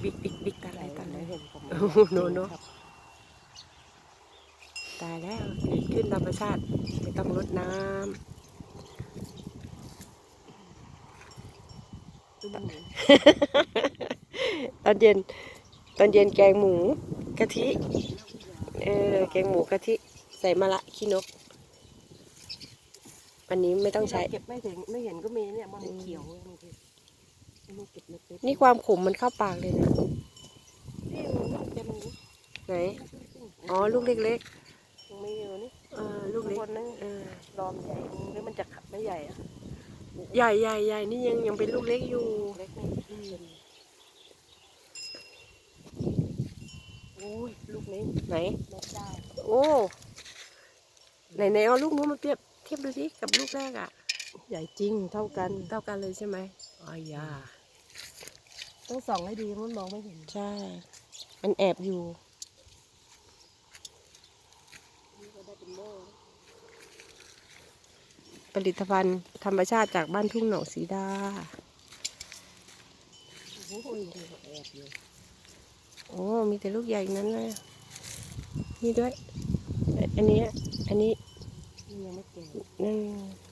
โอ้โหโนโนตายแล้วเกิดขึ้นธรรมชาติไม่ต้องรดน้ตุ้มหมูำตอนเย็น ตอนเย็นแกงหมูกะทิ เออ แกงหมูกะทิ ใส่มะละขี้นกอันนี้ไม่ต้องใช้ เก็บไม่ถึงไม่เห็นก็มีเนี่ยมันเขียวบางทีมั นเก็บเล็กๆนี่ความขมมันเข้าปากเลยนะนี่มันจะมีไหน อ๋อ ลูกเล็กยังไม่เยอะนี่ๆเออลูกเล็กคนนึงเออรอมใหญ่หรือมันจะขับไม่ใหญ่อะใหญ่ใหญ่ใหญ่นี่ยังยังเป็นลูกเล็กอยู่เล็กนี่โอ้ยลูกนี้ไหนนกได้โอ้ไหนไหนเอาลูกนู้นมาเปรียบเทียบดูสิกับลูกแรกอะ ใหญ่จริงเท่ากันเท่ากันเลยใช่ไหมอ๋อยา ต้องส่องให้ดีมันมองไม่เห็น ใช่ มันแอบอยู่นี่ก็ได้เป็นโม่ผลิตภัณฑ์ธรรมชาติจากบ้านทุ่งหนองสีดา โอ้โหนี่ก็แอบอยู่โอ้ มีแต่ลูกใหญ่นั้นเลย นี่ด้วย อันนี้ อันนี้นี่ยังไม่แก่นั่น